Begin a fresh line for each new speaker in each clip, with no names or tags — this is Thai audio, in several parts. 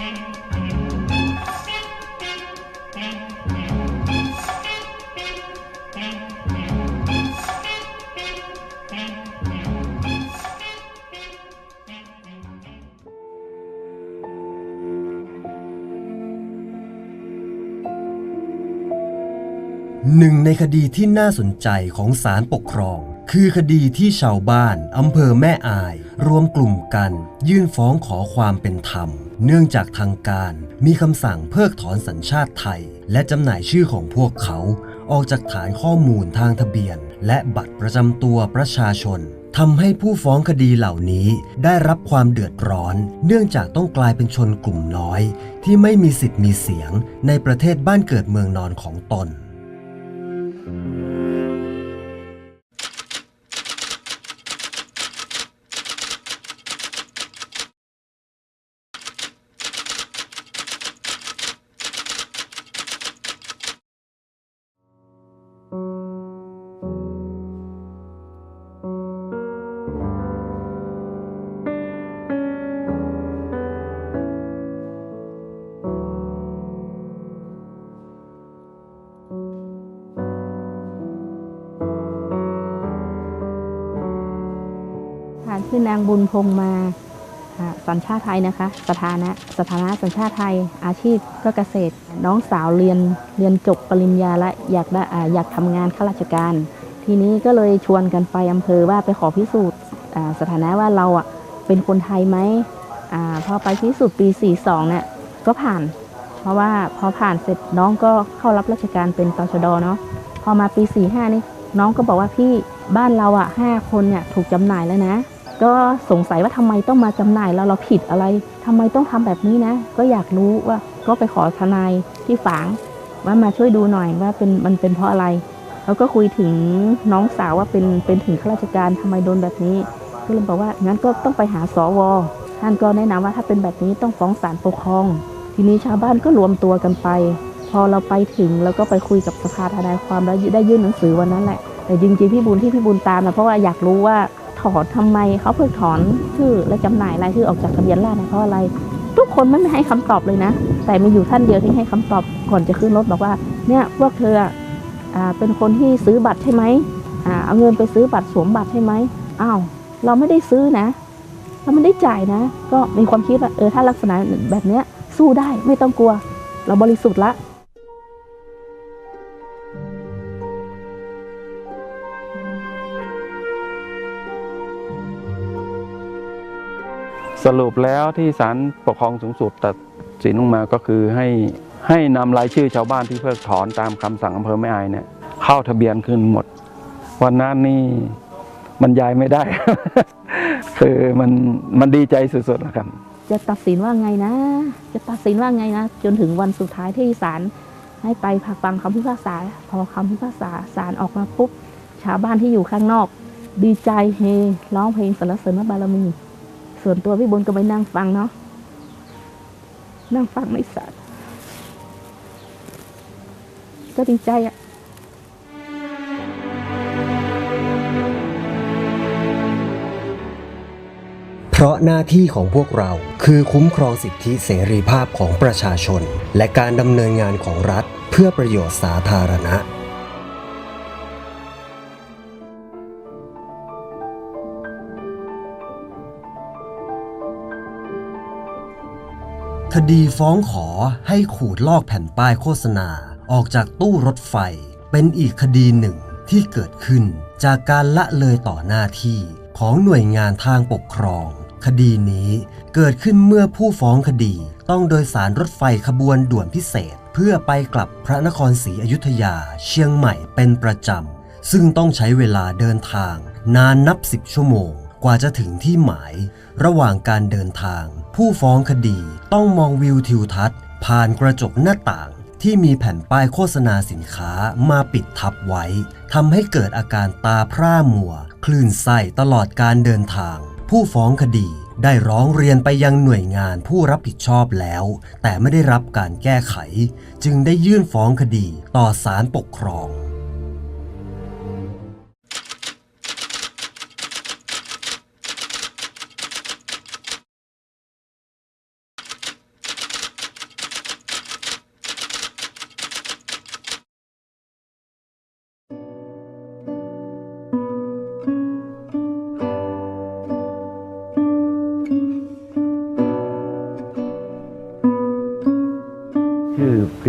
หนึ่งในคดีที่น่าสนใจของศาลปกครอง คือคดีที่ชาวบ้านอำเภอแม่อาย รวมกลุ่มกัน ยื่นฟ้องขอความเป็นธรรม เนื่องจากทางการมีคำสั่งเพิกถอนสัญชาติไทย และจำหน่ายชื่อของพวกเขา ออกจากฐานข้อมูลทางทะเบียน และบัตรประจำตัวประชาชนทำให้ผู้ฟ้องคดีเหล่านี้ได้รับความเดือดร้อน เนื่องจากต้องกลายเป็นชนกลุ่มน้อย ที่ไม่มีสิทธิ์มีเสียงในประเทศบ้านเกิดเมืองนอนของตน
ชื่อนางบุญพงมาอ่าสัญชาติไทยนะคะ สถานะสถานะสัญชาติไทย อาชีพก็เกษตร น้องสาวเรียนเรียนจบปริญญาและอยากได้อยากทำงานข้าราชการ ทีนี้ก็เลยชวนกันไปอำเภอว่าไปขอพิสูจน์สถานะว่าเราอะเป็นคนไทยไหมอพอไปพิสูจน์ปี 42เนี่ยก็ผ่าน เพราะว่าพอผ่านเสร็จน้องก็เข้ารับราชการเป็นตชดเนาะพอมาปี 45นี่น้องก็บอกว่าพี่บ้านเราอะห้าคนเนี่ยถูกจำหน่ายแล้วนะ ก็สงสัยว่าทำไมต้องมาจำหน่ายแล้วเราผิดอะไรทำไมต้องทำแบบนี้นะ ก็อยากรู้ว่าก็ไปขอทนายที่ฝางว่ามาช่วยดูหน่อยว่าเป็นมันเป็นเพราะอะไรแล้วก็คุยถึงน้องสาวว่าเป็นเป็นถึงข้าราชการทำไมโดนแบบนี้ก็เลยบอกว่างั้นก็ต้องไปหาสวท่านก็แนะนำว่าถ้าเป็นแบบนี้ต้องฟ้องศาลปกครอง ทีนี้ชาวบ้านก็รวมตัวกันไป พอเราไปถึงแล้วก็ไปคุยกับสภาทนายความแล้วได้ยื่นหนังสือวันนั้นแหละแต่จริงๆพี่บุญที่พี่บุญตามนะเพราะว่าอยากรู้ว่า ถอนทำไมเขาเพิ่งถอนชื่อและจำหน่ายรายชื่อออกจากทะเบียนราษฎร์เพราะอะไร ทุกคนไม่ให้คำตอบเลยนะ แต่มีอยู่ท่านเดียวที่ให้คำตอบก่อนจะขึ้นรถบอกว่า เนี่ยพวกเธออเป็นคนที่ซื้อบัตรใช่ไหมอเอาเงินไปซื้อบัตรสวมบัตรใช่ไหมอ้าวเราไม่ได้ซื้อนะ เราไม่ได้จ่ายนะ ก็มีความคิดว่าเออถ้าลักษณะแบบเนี้ยสู้ได้ไม่ต้องกลัว เราบริสุทธิ์ละ
รุปแล้วที่ศาลปกครองสูงสุดตัดสินลงมาก็คือให้ให้นำรายชื่อชาวบ้านที่เพิกถอนตามคำสั่งอำเภอแม่อายเนี่ยเข้าทะเบียนขึ้นหมด วันนั้นนี่มันย้ายไม่ได้ คือมันมันดีใจสุดๆนะครับ
จะตัดสินว่าไงนะ จะตัดสินว่าไงนะ จนถึงวันสุดท้ายที่ศาลให้ไปผักฟังคำพิพากษา พอคำพิพากษาศาลออกมาปุ๊บชาวบ้านที่อยู่ข้างนอก ดีใจเฮร้องเพลงสรรเสริญพระบารมี ส่วนตัวพี่บุญก็ไปนั่งฟังเนาะนั่งฟังในศาลก็ดีใจอะ
เพราะหน้าที่ของพวกเราคือคุ้มครองสิทธิเสรีภาพของประชาชน และการดำเนินงานของรัฐเพื่อประโยชน์สาธารณะ คดีฟ้องขอให้ขูดลอกแผ่นป้ายโฆษณาออกจากตู้รถไฟ เป็นอีกคดีหนึ่งที่เกิดขึ้นจากการละเลยต่อหน้าที่ของหน่วยงานทางปกครอง คดีนี้เกิดขึ้นเมื่อผู้ฟ้องคดีต้องโดยสารรถไฟขบวนด่วนพิเศษ เพื่อไปกลับพระนครศรีอยุธยาเชียงใหม่เป็นประจำ ซึ่งต้องใช้เวลาเดินทาง นานนับสิบชั่วโมง กว่าจะถึงที่หมาย ระหว่างการเดินทาง ผู้ฟ้องคดีต้องมองวิวทิวทัศน์ ผ่านกระจกหน้าต่างที่มีแผ่นป้ายโฆษณาสินค้ามาปิดทับไว้ทำให้เกิดอาการตาพร่ามัว คลื่นไส้ตลอดการเดินทาง ผู้ฟ้องคดีได้ร้องเรียนไปยังหน่วยงานผู้รับผิดชอบแล้ว แต่ไม่ได้รับการแก้ไข จึงได้ยื่นฟ้องคดีต่อศาลปกครอง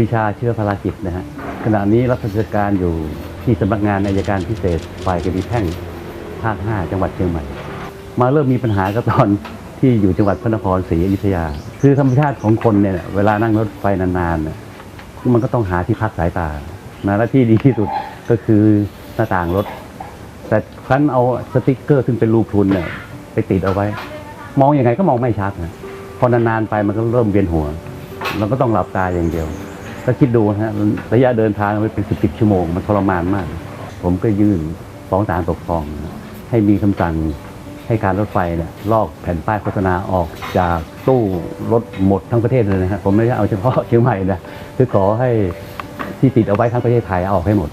ปีชาเชื้อพลาจิตนะฮะขณะนี้รับราชการอยู่ที่สำนักงานอายการพิเศษฝ่ายคดีแพ่งภาค 5 จังหวัดเชียงใหม่ มาเริ่มมีปัญหาก็ตอนที่อยู่จังหวัดพระนครศรีอยุธยา คือธรรมชาติของคนเนี่ยเวลานั่งรถไฟนานๆเนี่ยมันก็ต้องหาที่พักสายตานะและที่ดีที่สุดก็คือหน้าต่างรถ แต่ครั้นเอาสติกเกอร์ซึ่งเป็นรูพรุนเนี่ยไปติดเอาไว้ มองอยังไงก็มองไม่ชัดนะพอนานๆไปมันก็เริ่มเวียนหัวเราก็ต้องหลับตาอย่างเดียว ถ้าคิดดูนะฮะระยะเดินทางมันเป็นสิบสิบชั่วโมง มันทรมานมาก ผมก็ยื่นฟ้องศาลปกครอง ให้มีคำสั่งให้การรถไฟเนี่ยลอกแผ่นป้ายโฆษณาออกจากตู้รถหมดทั้งประเทศเลยนะฮะผมไม่ได้เอาเฉพาะเชียงใหม่นะคือขอให้ที่ติดเอาไว้ทั้งประเทศไทยเอาออกให้หมด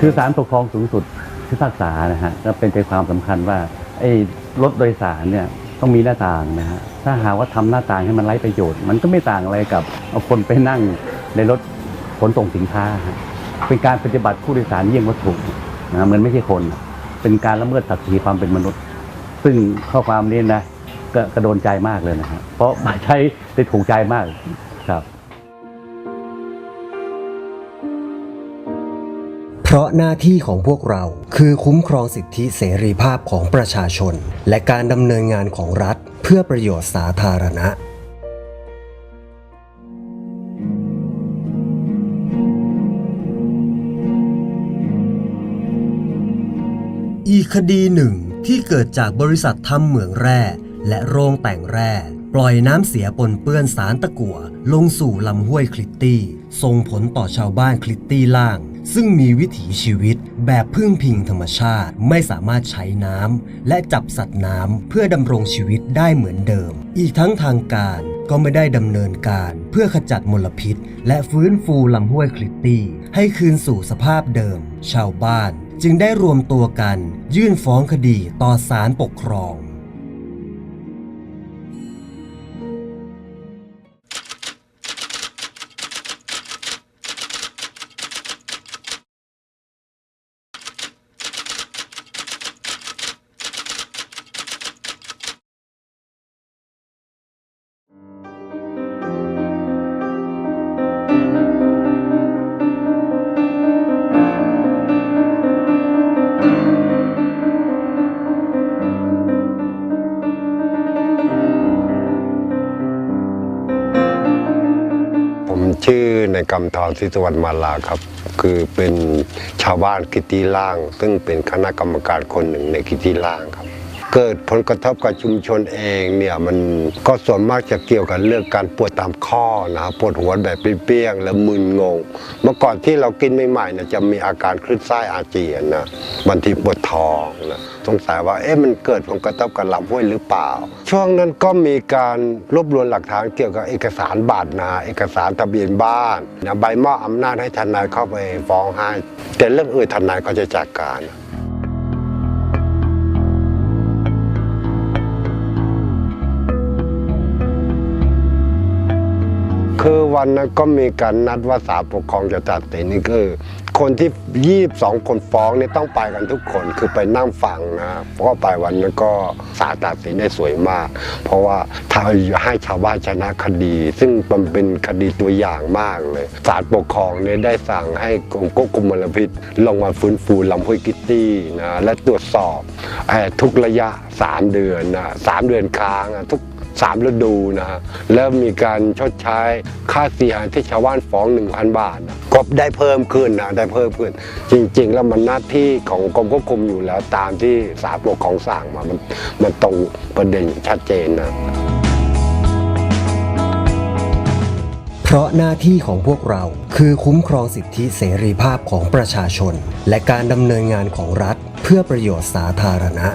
คือศาลปกครองสูงสุดพิพากษานะฮะก็เป็นใจความสำคัญว่าไอ้รถโดยสารเนี่ยต้องมีหน้าต่างนะฮะถ้าหาว่าทำหน้าต่างให้มันไร้ประโยชน์ มันก็ไม่ต่างอะไรกับเอาคนไปนั่งในรถขนส่งสินค้า เป็นการปฏิบัติผู้โดยสารเยี่ยงวัตถุนะเหมือนไม่ใช่คน เป็นการละเมิดศักดิ์ศรีความเป็นมนุษย์ ซึ่งข้อความนี้นะก็กระโดนใจมากเลยนะฮะเพราะมาใช้ได้ถูกใจมากครับ
เพราะหน้าที่ของพวกเราคือคุ้มครองสิทธิเสรีภาพของประชาชน และการดำเนินงานของรัฐ เพื่อประโยชน์สาธารณะอีกคดีหนึ่งที่เกิดจากบริษัททำเหมืองแร่ และโรงแต่งแร่ ปล่อยน้ำเสียปนเปื้อนสารตะกั่วลงสู่ลำห้วยคลิตตี้ส่งผลต่อชาวบ้านคลิตตี้ล่าง ซึ่งมีวิถีชีวิตแบบพึ่งพิงธรรมชาติ ไม่สามารถใช้น้ำและจับสัตว์น้ำเพื่อดำรงชีวิตได้เหมือนเดิม อีกทั้งทางการก็ไม่ได้ดำเนินการเพื่อขจัดมลพิษ และฟื้นฟูลำห้วยคลิตตี้ ให้คืนสู่สภาพเดิม ชาวบ้าน จึงได้รวมตัวกัน ยื่นฟ้องคดีต่อศาลปกครอง
ชื่อในกำธรศิสวรรณมาลาครับ คือเป็นชาวบ้านกิติล่าง ซึ่งเป็นคณะกรรมการคนหนึ่งในกิติล่างครับ เกิดผลกระทบกับชุมชนเองเนี่ยมันก็ส่วนมากจะเกี่ยวกับเรื่องการปวดตามข้อนะครับปวดหัวแบบเปรี้ยงๆแล้วมึนงง เมื่อก่อนที่เรากินใหม่ๆเนี่ยจะมีอาการคลื่นไส้อาเจียนนะบางทีปวดท้องนะสงสัยว่าเอ๊ะมันเกิดผลกระทบกับลำห้วยหรือเปล่า ช่วงนั้นก็มีการรวบรวมหลักฐานเกี่ยวกับเอกสารบาทนาเอกสารทะเบียนบ้านนะใบมอบอำนาจให้ทนายเข้าไปฟ้องให้แต่เรื่องอื่นทนายก็จะจัดการ คือวันนั้นก็มีการนัดว่าศาลปกครองจะตัดสินนี่คือ คนที่ยี่สองคนฟ้องนี่ต้องไปกันทุกคนคือไปนั่งฟังนะเพราะว่าไปวันนั้นก็ศาลตัดสินได้สวยมาก เพราะว่าถ้าให้ชาวบ้านชนะคดี ซึ่งมันเป็นคดีตัวอย่างมากเลยศาลปกครองเนี่ยได้สั่งให้กรมควบคุมมลพิษลงมาฟื้นฟูลำห้วยกิตตี้นะและตรวจสอบทุกระยะ 3 เดือนนะสามเดือนค้างทุก สามฤดูนะฮะแล้วมีการชดใช้ค่าเสียหายที่ชาวบ้านฟ้อง 1,000 บาทนะก็ได้เพิ่มขึ้นนะได้เพิ่มขึ้น จริง ๆ แล้วมันหน้าที่ของกรมควบคุมอยู่แล้วตามที่สาปกของสั่งมามันมันตรงประเด็นชัดเจนนะ
เพราะหน้าที่ของพวกเราคือคุ้มครองสิทธิเสรีภาพของประชาชน และการดำเนินงานของรัฐ เพื่อประโยชน์สาธารณะ